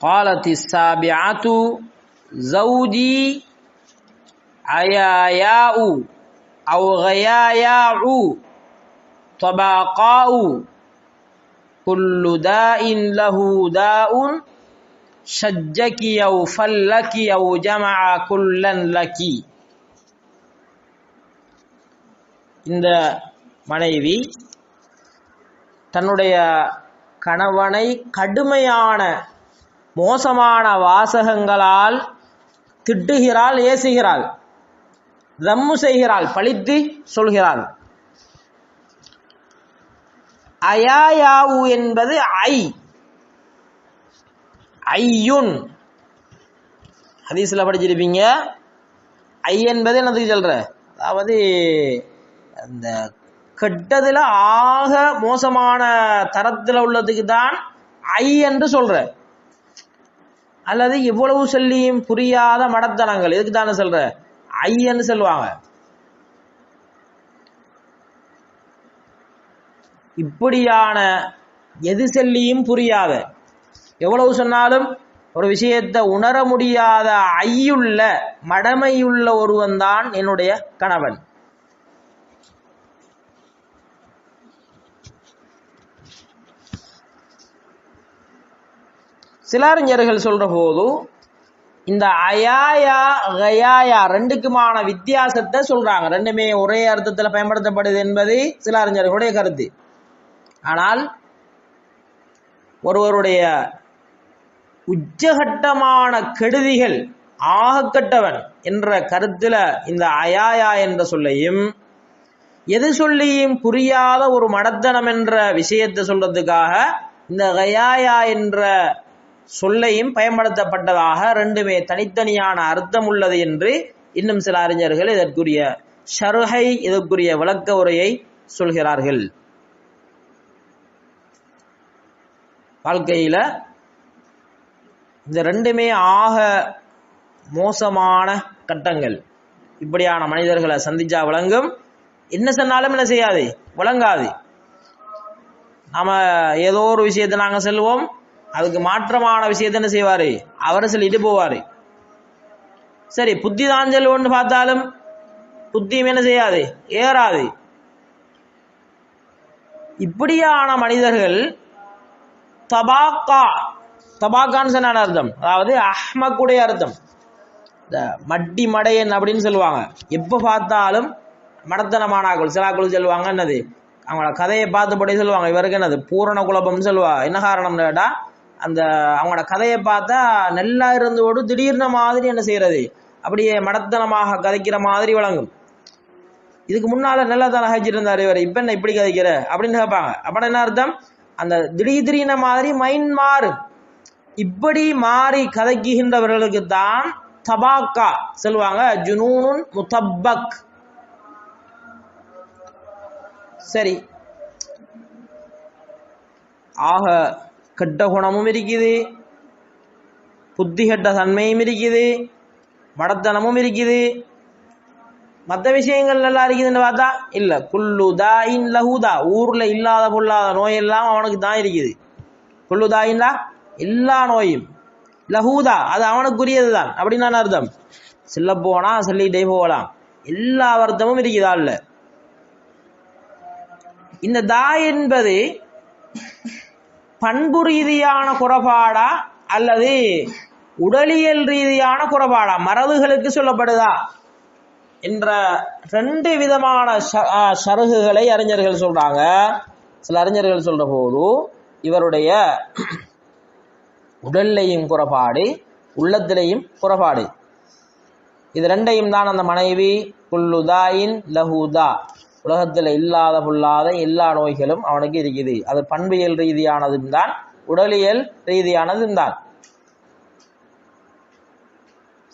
قالت السابعة زوجي عياياء أو غياياع طباقاء كل داء له داء شجك أو فلك أو جمع كلا لك இந்த மனைவி தன்னுடைய கணவனை கடுமையான மோசமான வாசகங்களால் திட்டுகிறாள் ஏசுகிறாள். ரம்மு செய்கிறாள் பழித்து சொல்கிறாள். அயாயாவு என்பது ஐ. ஐயுன். ஹதீஸில் படிச்சிருப்பீங்க. ஐ என்பது என்னதுக்கு சொல்ற? அதாவது அந்த கெட்டதில் ஆக மோசமான தரத்தில் உள்ளதுக்கு தான் ஐ என்று சொல்கிறேன் அல்லது எவ்வளவு சொல்லியும் புரியாத மடத்தனங்கள். இதுக்கு தானே சொல்ற? ஐன்னு சொல்லுவாங்க. இப்படியான எது சொல்லியும் புரியாத எவ்வளவு சொன்னாலும் ஒரு விஷயத்தை உணர முடியாத ஐயுள்ள மடமையுள்ள ஒருவன் தான் என்னுடைய கணவன். சில அறிஞர்கள் போது இந்த அயாயா கயாயா ரெண்டுக்குமான வித்தியாசத்தை சொல்கிறாங்க ரெண்டுமே ஒரே அர்த்தத்தில் பயன்படுத்தப்படுது என்பது சில அறிஞர்களுடைய கருத்து. ஆனால் ஒருவருடைய உச்சகட்டமான கெடுதிகள் ஆகக்கட்டவன் என்ற கருத்தில் இந்த அயாயா என்ற சொல்லையும் எது சொல்லியும் புரியாத ஒரு மடத்தனம் என்ற விஷயத்தை சொல்றதுக்காக இந்த கயாயா என்ற சொல்லையும் பயன்படுத்தப்பட்டதாக ரெண்டுமே தனித்தனியான அர்த்தம் உள்ளது என்று இன்னும் சில அறிஞர்கள் இதற்குரிய ஷருகை இதற்குரிய விளக்க உரையை சொல்கிறார்கள். வாழ்க்கையில இந்த ரெண்டுமே ஆக மோசமான கட்டங்கள். இப்படியான மனிதர்களை சந்திச்சா விளங்கும். என்ன சொன்னாலும் என்ன செய்யாது? விளங்காது. நாம ஏதோ ஒரு விஷயத்தை நாங்கள் செல்வோம் அதுக்கு மாற்றமான விஷயத்தை என்ன செய்வாரு? அவரை சொல்லிட்டு போவாரு. சரி புத்தி தான் செல்வோன்னு பார்த்தாலும் புத்தியும் என்ன செய்யாது? ஏறாது. இப்படியான மனிதர்கள் தபாக்கா தபாக்கான்னு சொன்ன அர்த்தம். அதாவது அஹ்மக்குடைய அர்த்தம். இந்த மட்டி மடையன் அப்படின்னு சொல்லுவாங்க. எப்போ பார்த்தாலும் மடத்தனமானாக்குள் சிலாக்குள் சொல்லுவாங்க என்னது? அவங்களோட கதையை பார்த்தபடி சொல்லுவாங்க. இவருக்கு என்னது? பூரண குழப்பம்னு சொல்லுவா. என்ன காரணம்னு கேட்டால் அந்த அவங்களோட கதையை பார்த்தா நல்லா இருந்தோடு திடீர்னு மாதிரி என்ன செய்யறது? அப்படியே மடத்தனமாக கதைக்கிற மாதிரி வழங்கும் இதுக்கு முன்னால நல்லா தானே ஹஜிருந்தாரு இவர். இப்ப என்ன இப்படி கதைக்கிற? அப்படின்னு கேட்பாங்க. அப்படி என்ன அர்த்தம்? அந்த திடீர் திடீர்ன மாதிரி மைண்ட் மாறும். இப்படி மாறி கதைக்குகின்றவர்களுக்கு தான் தபாக்கா சொல்லுவாங்க. ஜுனூனுன் முத்தப்பக். சரி. ஆக கெட்ட குணமும் இருக்குது. புத்தி கெட்ட தன்மையும் இருக்குது. மடத்தனமும் இருக்குது. மற்ற விஷயங்கள் நல்லா இருக்குதுன்னு பார்த்தா இல்லை குல்லு தாயின் லஹூதா. ஊரில் இல்லாத பொல்லாத நோயெல்லாம் அவனுக்கு தான் இருக்குது. குல்லு தாயின்லா எல்லா நோயும். லஹூதா அது அவனுக்குரியது தான் அப்படின்னு அர்த்தம்? செல்ல போனா சொல்லிட்டே போகலாம். எல்லா வருத்தமும் இருக்குதா இல்லை? இந்த தா என்பது பண்பு ரீதியான குறைபாடா அல்லது உடலியல் ரீதியான குறைபாடா? மரபுகளுக்கு சொல்லப்படுதா? என்ற ரெண்டு விதமான சருகுகளை அறிஞர்கள் சொல்றாங்க. சில அறிஞர்கள் சொல்ற போது இவருடைய உடல்லையும் குறைபாடு உள்ளத்திலையும் குறைபாடு. இது ரெண்டையும் தான் அந்த மனைவி குல்லுதாயின் லஹுதா உலகத்தில் இல்லாத புல்லாத எல்லா நோய்களும் அவனுக்கு இருக்குது. அது பண்பியல் ரீதியானதும் தான் உடலியல் ரீதியானதும் தான்.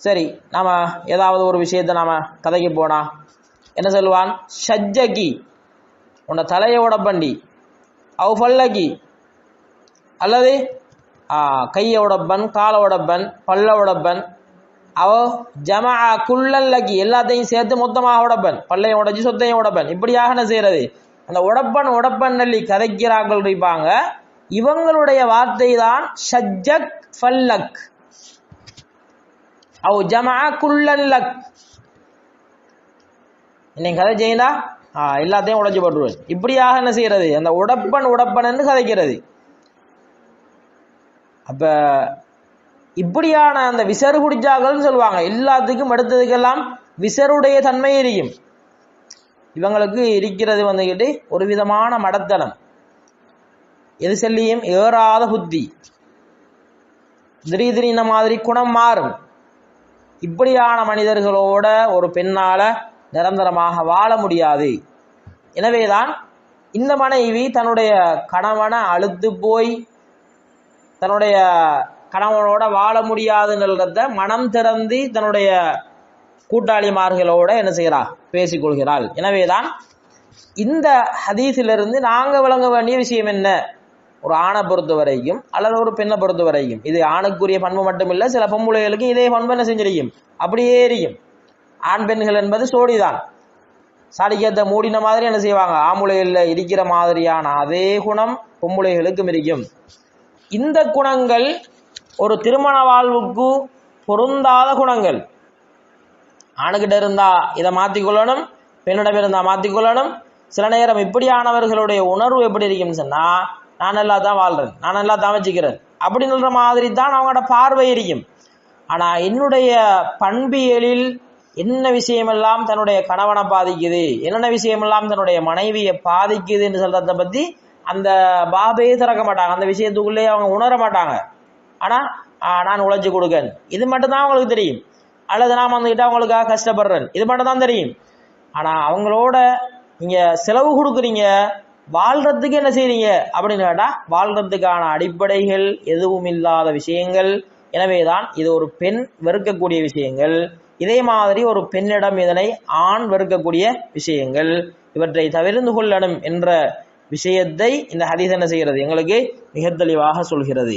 சரி நாம ஏதாவது ஒரு விஷயத்தை நாம கதைக்கு போனா என்ன சொல்லுவான்? ஷஜ்ஜகி. உன்னை தலையை உடப்பண்டி அவ் பல்லகி. அல்லது ஆ, கையை உடப்பன் அவ ஜமா குள்ளல்லகி எல்லாத்தையும் சேர்த்து மொத்தமாக உடப்பன். பல்லையும் உடைச்சு சொத்தையும் உடப்பன். இப்படியாக என்ன செய்யறது? அந்த உடப்பன் உடப்பன் நல்லி கதைக்கிறார்கள் இருப்பாங்க இவங்களுடைய வார்த்தை தான் ஷஜ்ஜக் ஃபல்லக். அவ் ஜமா குல்லல்லக். இன்னைக்கு கதை செய்யண்டா? ஆ எல்லாத்தையும் உடைச்சு போட்டுருவேன். இப்படியாக என்ன செய்யறது? அந்த உடப்பன் உடப்பன் கதைக்கிறது. அப்ப இப்படியான அந்த விசறு குடிச்சாக்கள்னு சொல்லுவாங்க. எல்லாத்துக்கும் எடுத்ததுக்கெல்லாம் விசருடைய தன்மை இருக்கும் இவங்களுக்கு இருக்கிறது வந்துக்கிட்டு ஒரு விதமான மடத்தனம். எது செல்லியும் ஏறாத புத்தி. திடீர் இந்த மாதிரி குணம் மாறும். இப்படியான மனிதர்களோட ஒரு பெண்ணால நிரந்தரமாக வாழ முடியாது. எனவேதான் இந்த மனைவி தன்னுடைய கணவனை அழுத்து போய் தன்னுடைய கணவனோட வாழ முடியாதுன்றத மனம் திறந்து தன்னுடைய கூட்டாளிமார்களோட என்ன செய்கிறா பேசிக்கொள்கிறாள். எனவேதான் இந்த ஹதீஸிலிருந்து நாங்கள் விளங்க வேண்டிய விஷயம் என்ன? ஒரு ஆணை பொறுத்த வரைக்கும் அல்லது ஒரு பெண்ணை பொறுத்த வரைக்கும் இது ஆணுக்குரிய பண்பு மட்டுமில்லை சில பொம்புளைகளுக்கு இதே பண்பு என்ன செஞ்சிருக்கும்? அப்படியே இருக்கும். ஆண் பெண்கள் என்பது சோடிதான். சாடிக்கேத்த மூடின மாதிரி என்ன செய்வாங்க? ஆம்பளைகளில் இருக்கிற மாதிரியான அதே குணம் பொம்புளைகளுக்கும் இருக்கும். இந்த குணங்கள் ஒரு திருமண வாழ்வுக்கு பொருந்தாத குணங்கள். ஆணுகிட்ட இருந்தா இதை மாற்றிக்கொள்ளணும் பெண்ணிடம் இருந்தால் மாற்றிக்கொள்ளணும் சில நேரம் இப்படியானவர்களுடைய உணர்வு எப்படி இருக்குன்னு சொன்னால் நான் நல்லா தான் வாழ்கிறேன் நான் நல்லா தான் வச்சுக்கிறேன். அப்படின்ற மாதிரி தான் அவங்களோட பார்வை இருக்கும். ஆனால் என்னுடைய பண்பியலில் என்ன விஷயமெல்லாம் தன்னுடைய கணவனை பாதிக்குது என்னென்ன விஷயமெல்லாம் தன்னுடைய மனைவியை பாதிக்குதுன்னு சொல்கிறத பற்றி அந்த பாபையே திறக்க மாட்டாங்க. அந்த விஷயத்துக்குள்ளேயே அவங்க உணர மாட்டாங்க. ஆனா நான் உழைச்சி கொடுக்கேன். இது மட்டும்தான் அவங்களுக்கு தெரியும். அல்லது நான் வந்துக்கிட்டு அவங்களுக்காக கஷ்டப்படுறேன். இது மட்டும் தான் தெரியும். ஆனா அவங்களோட நீங்க செலவு கொடுக்குறீங்க வாழ்றதுக்கு என்ன செய்றீங்க? அப்படின்னு கேட்டா வாழ்றதுக்கான அடிப்படைகள் எதுவும் இல்லாத விஷயங்கள். எனவேதான் இது ஒரு பெண் வெறுக்கக்கூடிய விஷயங்கள். இதே மாதிரி ஒரு பெண்ணிடம் இதனை ஆண் வெறுக்கக்கூடிய விஷயங்கள். இவற்றை தவிர்ந்து கொள்ளணும் என்ற விஷயத்தை இந்த ஹரிஸ் என்ன செய்கிறது? எங்களுக்கு மிக தெளிவாக சொல்கிறது.